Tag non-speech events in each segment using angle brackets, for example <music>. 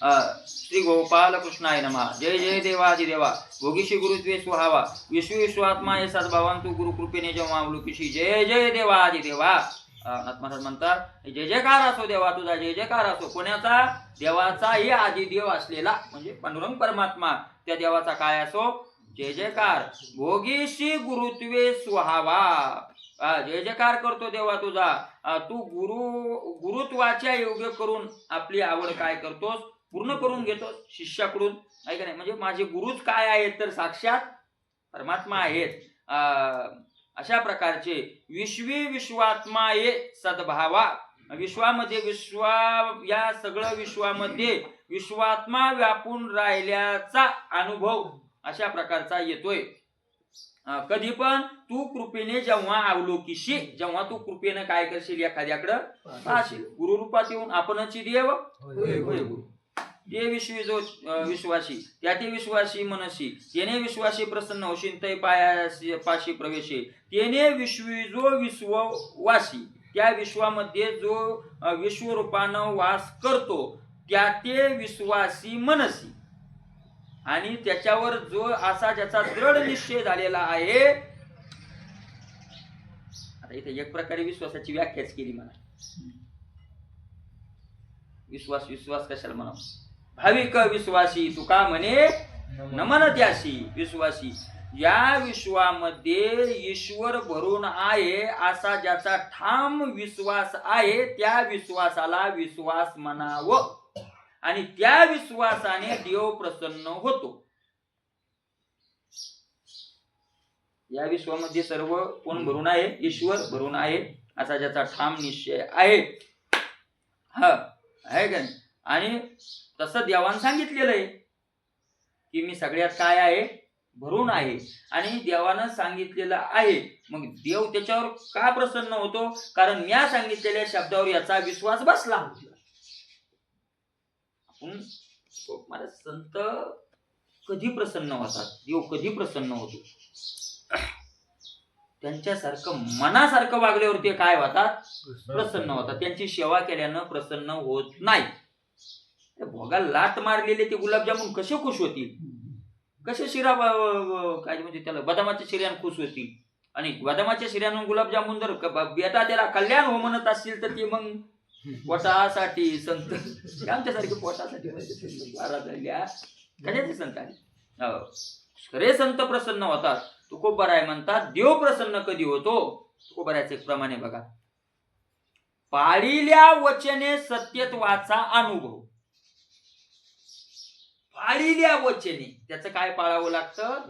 श्री गोपाल कृष्णाय नमा। जय जय देवादि देवा भोगीशी गुरुत्वे सुहावा विश्व विश्वात्मा हे सद्भावान तू गुरु कृपेने जय जय देवादि देवा आत्मा नाथ म्हणतात जय जयकार असो देवा तुझा जय जयकार असो. कोणाचा देवाचाही आदि देव असलेला म्हणजे पांडुरंग परमात्मा. त्या देवाचा काय असो? जय जयकार भोगीशी गुरुत्वे सुहावा जय जयकार करतो देवा तुझा. तू गुरु गुरुत्वाच्या योग्य करून आपली आवड काय करतोस? पूर्ण करून घेतोस शिष्याकडून. आहे का नाही? म्हणजे माझे गुरुच काय आहेत तर साक्षात परमात्मा आहेत. अशा प्रकारचे विश्वी विश्वात्मा ये सद्भावा. विश्वामध्ये विश्वा या सगळं विश्वामध्ये विश्वात्मा व्यापून राहिल्याचा अनुभव अशा प्रकारचा येतोय. कधी पण तू कृपेने जेव्हा अवलोकीशी जेव्हा तू कृपेने काय करशील एखाद्याकडं? गुरुरूपात येऊन आपणची देव? होय गुरु ते विश्वी जो विश्वासी त्या ते विश्वासी मनसी तेने विश्वासी प्रसन्न होशील तै पायाशी पाशी प्रवेशी. तेने विश्वी जो विश्ववासी त्या विश्वामध्ये जो विश्वरूपानं वास करतो त्या ते विश्वासी मनसी. आणि त्याच्यावर जो असा ज्याचा दृढ निश्चय झालेला आहे आता इथे एक प्रकारे विश्वासाची व्याख्याच केली मला. विश्वास विश्वास कशाला म्हणा भाविक विश्वासी तुका म्हणे नमन त्यासी विश्वासी. या विश्वामध्ये ईश्वर भरून आहे असा ज्याचा ठाम विश्वास आहे त्या विश्वासाला विश्वास म्हणावं. आणि त्या विश्वासाने देव प्रसन्न होतो. या विश्वामध्ये सर्व कोण भरून आहे? ईश्वर भरून आहे असा ज्याचा ठाम निश्चय आहे. हा आहे का नाही? आणि तसं देवानं सांगितलेलं आहे की मी सगळ्यात काय आहे? भरून आहे. आणि देवानं सांगितलेलं आहे. मग देव त्याच्यावर का प्रसन्न होतो? कारण म्या सांगितलेल्या शब्दावर याचा विश्वास बसला. आपण मला संत कधी प्रसन्न होतात? देव कधी प्रसन्न होतो? त्यांच्यासारखं मनासारखं वागल्यावर ते काय होतात? प्रसन्न होतात. त्यांची सेवा केल्यानं प्रसन्न होत नाही. ते भोगाला मारलेले ते गुलाबजामुन कसे खुश होतील? कसे शिरा काय म्हणजे त्याला बदामाच्या शिर्यान खुश होतील? आणि बदामाच्या शिऱ्यानं गुलाबजामुन जर बेटा त्याला कल्याण हो म्हणत असतील तर ते मग पोटासाठी संत आमच्यासारखे पोटासाठी म्हणजे कशाचे संत आहे हो. खरे संत प्रसन्न होतात. तुकोबर आहे म्हणतात देव प्रसन्न कधी होतो? तुकोबराचे एक प्रमाणे बघा. पाळील्या वचने सत्यत्वाचा अनुभव. पाळील्या वचने. त्याचं काय पाळावं लागतं?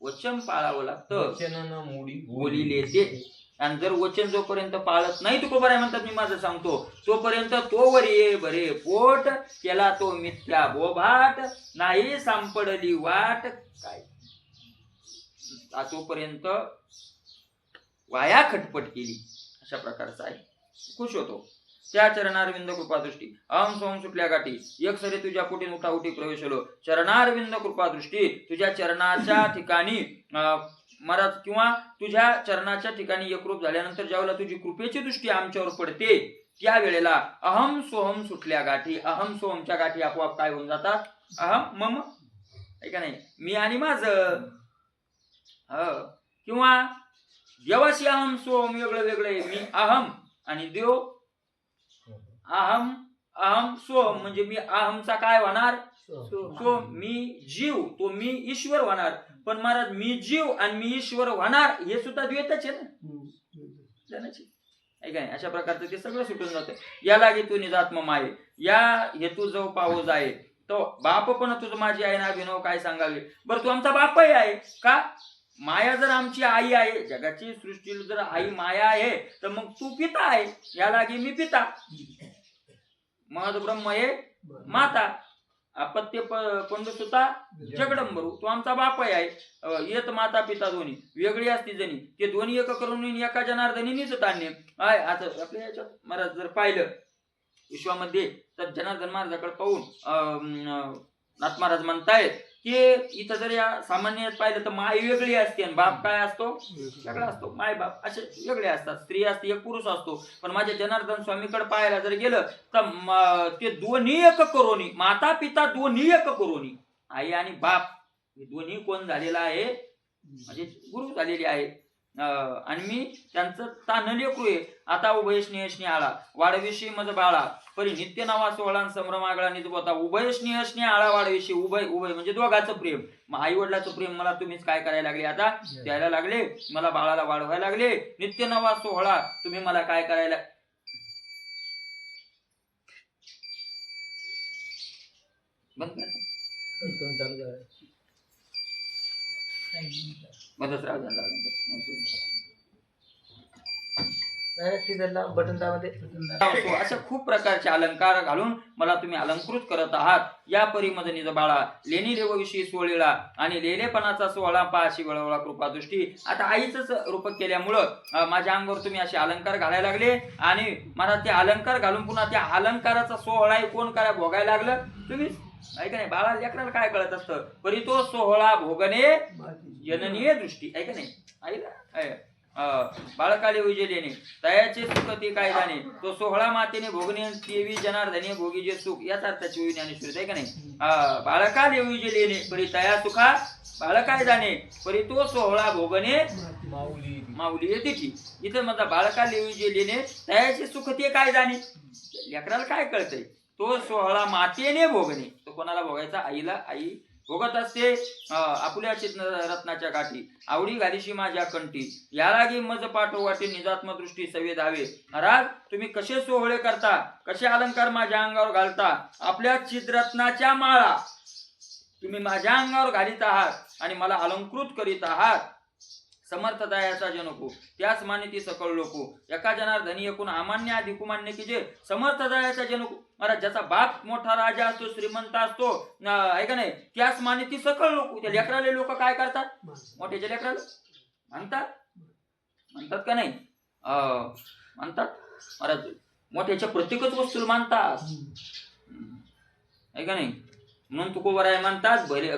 वचन. पाळावं लागतं. बोलिले ते आणि जर वचन जोपर्यंत पाळत नाही तुको बराय म्हणतात मी माझं सांगतो. तोपर्यंत तो वर ये बरे पोट केला तो मिथ्या बोभाट. नाही सांपडली वाट. काय? आ तोपर्यंत वाया खटपट केली. अशा प्रकारचा आहे. खुश होतो. त्या चरणारविंद कृपादृष्टी. अहम सोम सुटल्या गाठी. एक सरे तुझ्या कुटीन उठा उठी प्रवेशलो चरणारविंद कृपादृष्टी. तुझ्या चरणाच्या <coughs> ठिकाणी अं, महाराज किंवा तुझ्या चरणाच्या ठिकाणी एकरूप झाल्यानंतर ज्यावेळेला तुझी कृपेची दृष्टी आमच्यावर पडते त्या वेळेला अहम सोहम सुटल्या गाठी. अहम सोहमच्या गाठी आपोआप काय होऊन जातात? अहम मम आहे का नाही. मी आणि माझं ह किंवा देवाशी अहम सोहम वेगळं वेगळं मी अहम आणि देव अहम अहम सोहम म्हणजे मी अहमचा काय होणार? तो मी जीव. तो मी ईश्वर होणार. पण महाराज मी जीव आणि मी ईश्वर होणार हे सुद्धा द्वेतच आहे ना? अशा प्रकारचं ते सगळं सुटून जातं. याला तू निजात्म माये. या हेतू जो पाऊस आहे तो बाप पण तुझं माझी आहे ना अभिनव काय सांगावे? बरं तू आमचा बापही आहे. का? माया जर आमची आई आहे जगाची सृष्टीला जर आई माया आहे तर मग तू पिता आहे. या लागी मी पिता. मध ब्रह्म हे माता अपत्य पंडसुता जगडंबरू तो आमचा बापही आहे येत माता पिता दोन्ही. वेगळी असती जणी. ते दोन्ही एक करून एका जनार्दनी निच तान्य आहे आता आपल्या याच्यात महाराज जर पाहिलं विश्वामध्ये तर जनार्दन महाराजाकडे पाहून नाथ महाराज म्हणतायत ते इथं जर या सामान्य पाहिलं तर माय वेगळी असते आणि बाप काय असतो? वेगळा असतो. माय बाप असे वेगळे असतात. स्त्री असते एक पुरुष असतो. पण माझ्या जनार्दन स्वामीकडे पाहायला जर गेलं तर ते दोन्ही एक करोनी. माता पिता दोन्ही एक करोनी. आई आणि बाप. हे दोन्ही कोण झालेला आहे? म्हणजे गुरु झालेले आहे आणि मी त्यांचं तान लेकरू आता उभय स्नेह आळा. वाढविषयी मज बाळा. परी नित्य नावा सोहळा संभ्रम आगळा निज बोता उभय आळा वाढविषयी उभय उभय. म्हणजे दोघाचं प्रेम. मग आई वडिलाचं प्रेम मला तुम्हीच काय करायला लागले? आता द्यायला लागले. मला बाळाला वाढवायला लागले. नित्य नवा सोहळा. तुम्ही मला काय करायला बंद बटन दाबा असो, अशा खूप प्रकारचे अलंकार घालून मला तुम्ही अलंकृत करत आहात. या परीमध्ये निज बाळा लेणी देवविषयी सोहळेला आणि लेलेपणाचा सोहळा पाशी वळवळा कृपा दृष्टी आता आईच रूप केल्यामुळं माझ्या अंगावर तुम्ही असे अलंकार घालायला लागले आणि मला ते अलंकार घालून पुन्हा त्या अलंकाराचा सोहळा कोण काय भोगायला लागलं? तुम्ही ऐका नाही? बाळा लेकराला काय कळत असतं? परी तो सोहळा भोगणे जननीय दृष्टी. ऐका नाही? आईला ऐ, अं, बाळकाले उजेलेने दयाचे सुख ते काय जाणे तो सोहळा मातेने भोगणे देवी जनार्दने भोगी जे सुख. याच अर्थाची होई ज्ञानेश्वर आहे का नाही बाळकाले उजेलेने परी तया सुखा बाळकाय जाणे परी तो सोहळा भोगणे माऊली. माऊली येते की इथं म्हणता बाळका लिहू जेलीने तयाचे सुख ते काय जाणे लेकराला काय कळतंय? तो सोहळा मातेने भोगणे. तो कोणाला भोगायचा? आईला. आई भोगत असते. आपल्या आपुल्या चित रत्नाच्या गाठी आवडी घालीशी माझ्या कंठी. याला लागी मज पाठो वाटे निजात्म दृष्टी सवे धावे महाराज तुम्ही कसे सोहळे करता? कसे अलंकार माझ्या अंगावर घालता? आपल्या चित्ररत्नाच्या माळा. तुम्ही माझ्या अंगावर घालीत आहात आणि मला अलंकृत करीत आहात. समर्थ दयाचा जनको त्याच मानिती सकळ लोको. एका जनार्दनी एकूण अमान्य अधिकुमान्य की जे समर्थ दयाचा जनको महाराज ज्याचा बाप मोठा राजा असतो श्रीमंत असतो आहे का नाही? त्याच मानिती सकळ लोक. त्या लेकराले लोक काय करतात? मोठ्याच्या लेकराला? म्हणतात? म्हणतात का नाही? अं, म्हणतात? महाराज मोठ्याच्या प्रत्येकच वस्तूला मानतात. आहे का नाही? म्हणून तुकोबर आहे म्हणतात भले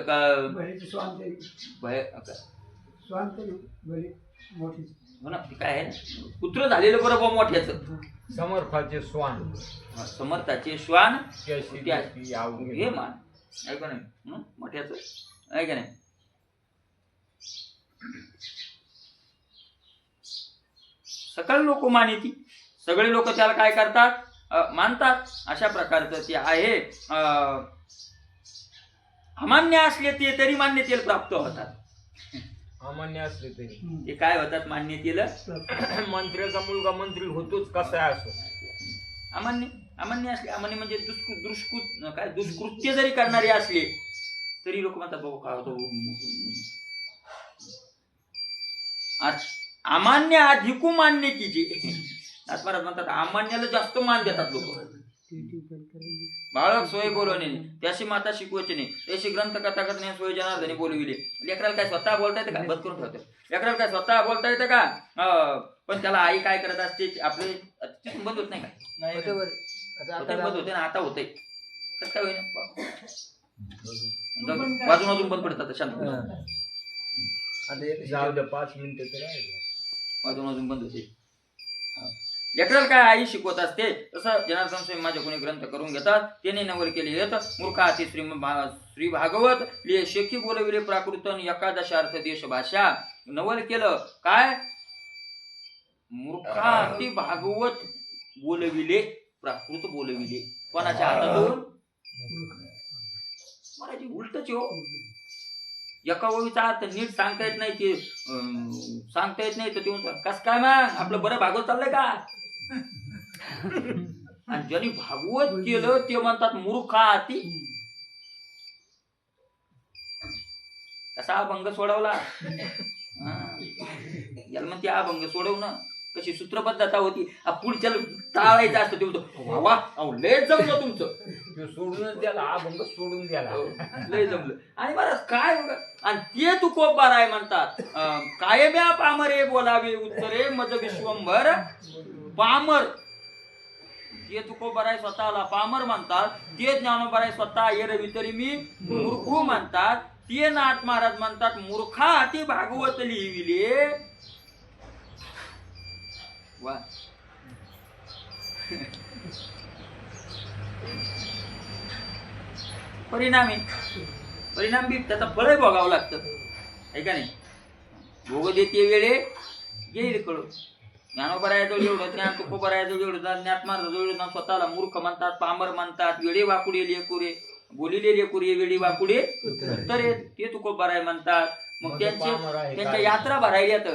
का- हो ना ते काय आहे? ना पुत्र झालेलं बरोबर मोठ्याचं. समर्थाचे स्वान. समर्थाचे श्वान त्याशी त्या- ती आवडी. हे मान. आहे का नाही? हं? मोठ्याचं. आहे का नाही? सकळ लोक मानिती सगळे लोक त्याला काय करतात? अं, मानतात. अशा प्रकारचं ते आहे. अं, अमान्य असले ते तरी मान्यतेला प्राप्त होतात. अमान्य असले तरी. ते काय होतात मान्यतेला <coughs> मंत्र्याचा मुलगा मंत्री होतोच कसा असो? अमान्य अमान्य असले अमान्य म्हणजे दुष्कृ दुष्कृत काय दुष्कृत्य जरी करणारे असले तरी लोक म्हणतात बाबा काय होतो? आज अमान्य अधिकू मान्य की जे महाराज म्हणतात अमान्याला जास्त मान देतात लोक. बाळक सोय बोलवणे त्याशी माता शिकवायचे नाही. त्याशी ग्रंथ कथा करणे सोय जनार्दने बोलविले. लेकराला काय स्वतः बोलता येतं का? बंद करून ठेवतो. लेकराला काय स्वतः बोलता येतं का? अं, पण त्याला आई काय करत असते आपले तिथून बंद होत नाही का? होते बंद होते ना आता होते कसं काय होईना? वाजून वाजून बंद पडतात शांत जाऊ द्या पाच मिनिटं तर राहिले. वाजून वाजून बंद होते. लेकराला काय आई शिकवत असते? तसं जनार्दन स्वामी माझे कोणी ग्रंथ करून घेतात त्याने नवर केले येत मूर्खा अति श्री श्री भागवत लिहि शेखी बोलविले प्राकृतन एकादशार्थ देश भाषा. नवल केलं काय? मूर्खा अति भागवत बोलविले प्राकृत बोलविले कोणाच्या हातातून? मराठी उलटच हो. एका ओळीचा अर्थ नीट सांगता येत नाही ते सांगता येत नाही तर ते कस काय मग? आपलं बरं भागवत चाललंय का? आणि ज्यांनी भागवत केलं ते म्हणतात मूर्खा हाती कसा अभंग सोडवला. याला म्हणते अभंग सोडव ना कशी सूत्रबद्धता होती. आ, पुढच्याला टाळायचं असतं ते वा अहो, लय जमलं तुमचं. तो सोडूनच द्याला अभंग सोडून द्याला हो, लय जमलं. आणि महाराज काय आणि ते तू कोपार आहे म्हणतात कायम्या पामरे बोलावे उत्तरे मज विश्वंभर. पामर ते तू आहे स्वतःला. पामर म्हणतात ते ज्ञानोबर आहे स्वतः ये रवी तरी मी मूर्खू म्हणतात. ते नाथ महाराज म्हणतात मूर्खा अति भागवत लिहिविले. वा. परिणामी परिणाम बी त्याचा फळ भोगावं लागतं. ऐका का नाही? भोग देते वेळे येईल ज्ञानोबरायाजवळ एवढं ज्ञान तुकोबरायाजवळ एवढं ज्ञात एवढं ज्ञान स्वतःला मूर्ख म्हणतात पामर म्हणतात वेळे वाकुडे लेकुरे बोलिले लेकुरे वेळी वाकुडे तर ते तुकोबराय म्हणतात. मग त्यांचे त्यांच्या यात्रा भरायला येत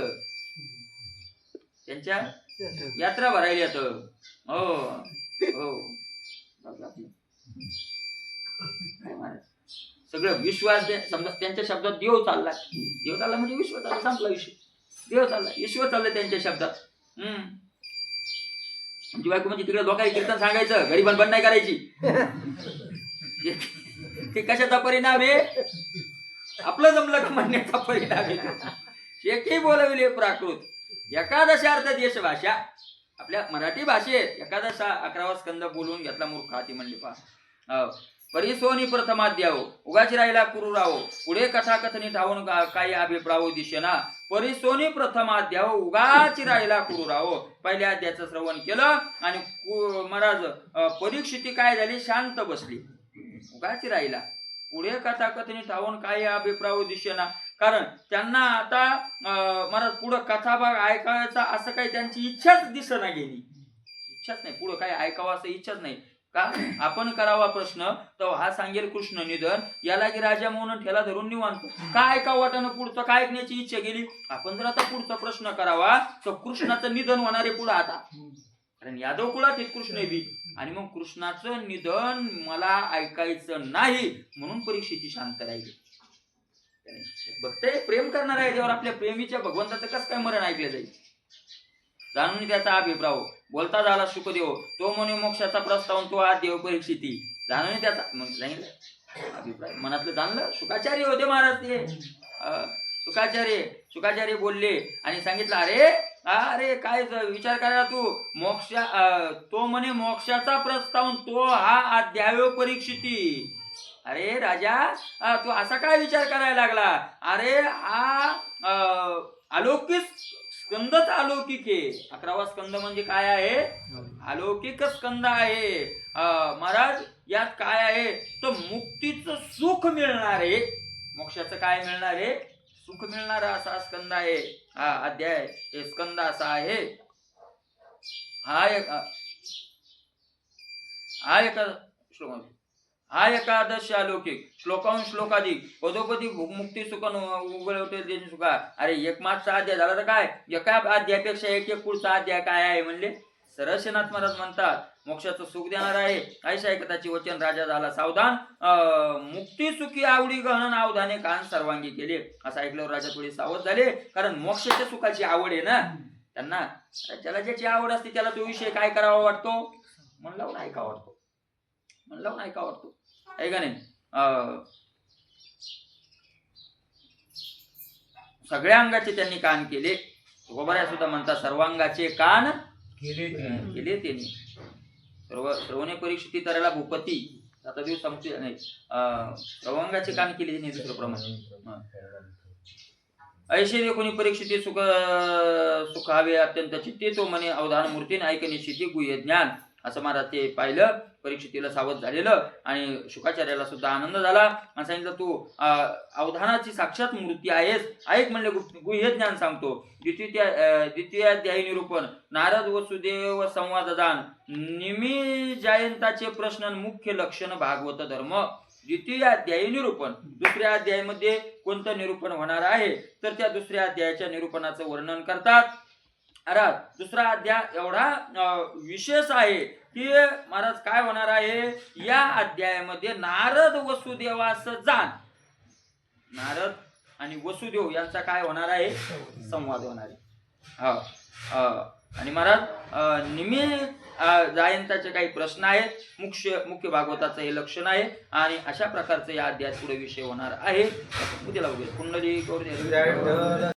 त्यांच्या यात्रा भरायला हो हो? सगळं विश्वास समजा त्यांच्या शब्दात देव चालला देव चालला म्हणजे विश्व चालला संपला विषय. देव चालला विश्व चाललं त्यांच्या शब्दात. आमची बायको म्हणजे तिकडे लोकांनी कीर्तन सांगायचं घरी बंद नाही करायची. <laughs> ते कशाचा परिणाम आहे? आपलं जमलं का म्हणण्याचा परिणाम आहे? शेकी बोलविले प्राकृत. एकादश अर्थ देश भाषा आपल्या मराठी भाषेत एकादश अकरावा स्कंद बोलवून घेतला मूर्ख हाती म्हणले पहा हो. परिसोनी प्रथमाध्याव उगाची राहिला कुरुराव हो। पुढे कथाकथनी ठावून काही अभिप्राव हो दिशेना। परिसोनी प्रथमाध्याव हो। उगाची राहिला कुरुराव पहिल्या अध्यायाचं श्रवण केलं आणि महाराज परीक्षिती काय झाली? शांत बसली. उगाची राहिला. पुढे कथाकथनी ठावून काही अभिप्राव दिशेना. कारण त्यांना आता महाराज पुढं कथाभाग ऐकायचा असं काही त्यांची इच्छाच दिसना गेली. इच्छाच नाही. पुढं काही ऐकावं असं इच्छाच नाही. का? आपण करावा प्रश्न तर हा सांगेल कृष्ण निधन. याला की राजा म्हणून ठेला धरून निवांत. काय ऐकावं वाटानं पुढचं? काय ऐकण्याची इच्छा गेली? आपण जर आता पुढचा प्रश्न करावा तर कृष्णाचं निधन होणार आहे पुढं आता. कारण यादव कुळात हे कृष्ण बी. आणि मग कृष्णाचं निधन मला ऐकायचं नाही म्हणून परीक्षेची शांत राहिली. बघते प्रेम करणार आहे देवावर आपल्या प्रेमीच्या भगवंताचं कसं काय मरण ऐकलं जाईल? जाणून त्याचा अभिप्राव हो. बोलता झाला सुखदेव. तो म्हणे मोक्षाचा प्रस्ताव तो आज देव परीक्षिती जाणून त्याचा मग सांगितलं? अभिप्राय. मनातलं जाणलं? सुखाचार्य होते महाराज ते. सुखाचार्य सुखाचार्य बोलले आणि सांगितलं अरे अरे काय विचार करायला तू. मोक्षा तो म्हणे मोक्षाचा प्रस्ताव तो हा अध्याय परीक्षिती अरे राजा तू असा काय विचार करायला लागला? अरे हा अलौकिक स्कंदच अलौकिक आहे. अकरावा स्कंद म्हणजे काय आहे? अलौकिक स्कंद आहे. महाराज यात काय आहे? तर मुक्तीचं सुख मिळणार आहे. मोक्षाचं काय मिळणार आहे? सुख मिळणारा असा स्कंद आहे. हा अध्याय हे स्कंद असा आहे. हा एक हा एक श्लोक हा एकादश अलौकिक श्लोकाहून श्लोकाधिक. पदोपदी मुक्ती सुखन उघडवते देश सुखा अरे एक मागचा अध्याय झाला तर काय? एका अध्यायापेक्षा एक एक पुढचा अध्याय काय आहे म्हणले? सरसेनाथ महाराज म्हणतात मोक्षाचं सुख देणार आहे. ऐशा ऐकताची वचन राजा झाला. सावधान अं, मुक्ती सुखी आवडी गहन अवधाने कान सर्वांगी केले. असं ऐकल्यावर राजा थोडे सावध झाले. कारण मोक्षाच्या सुखाची आवड आहे ना. त्यांना अरे ज्याला ज्याची आवड असते त्याला तो विषय काय करावा वाटतो? म्हणला लावून ऐका वाटतो? लावून ऐका वाटतो आहे का नाही? सगळ्या अंगाचे त्यांनी कान केले. गोबऱ्या सुद्धा म्हणतात सर्वांगाचे कान केले त्यांनी. सर्व श्रवणे परीक्षिती तराला भूपती. आता दिवस संपते नाही सर्वांगाचे कान केले त्यांनी दुसरं प्रमाण ऐसे कोणी परीक्षिती सुख सुख हवे अत्यंत चित्ते तो म्हणे अवधान मूर्तीने ऐकणे शिती गुह्य ज्ञान. असं महाराज ते पाहिलं. परीक्षितीला सावध झालेलं आणि शुकाचार्याला सुद्धा आनंद झाला. आणि सांगितलं तू अवधानाची साक्षात मूर्ती आहेस. ऐक म्हणले गुह्य ज्ञान सांगतो. द्वितीय द्वितीयाध्यायी अध्यायी निरूपण. नारद वसुदेव संवाद संवाददान निमी जयंताचे प्रश्न मुख्य लक्षण भागवत धर्म. द्वितीय अध्यायी निरूपण. दुसऱ्या अध्यायामध्ये कोणतं निरूपण होणार आहे? तर त्या दुसऱ्या अध्यायाच्या निरूपणाचं वर्णन करतात. महाराज दुसरा अध्याय एवढा विशेष आहे की महाराज काय होणार आहे? या अध्यायामध्ये नारद वसुदेवास जाण. नारद आणि वसुदेव यांचा काय होणार आहे? संवाद होणार आहे. हो, हा आणि महाराज निमे निमी जायंताचे काही प्रश्न आहेत. मुख्य मुख्य भागवताचं हे लक्षण आहे. आणि अशा प्रकारचं या अध्यायात पुढे विषय होणार आहे. उद्याला उद्या कुंडली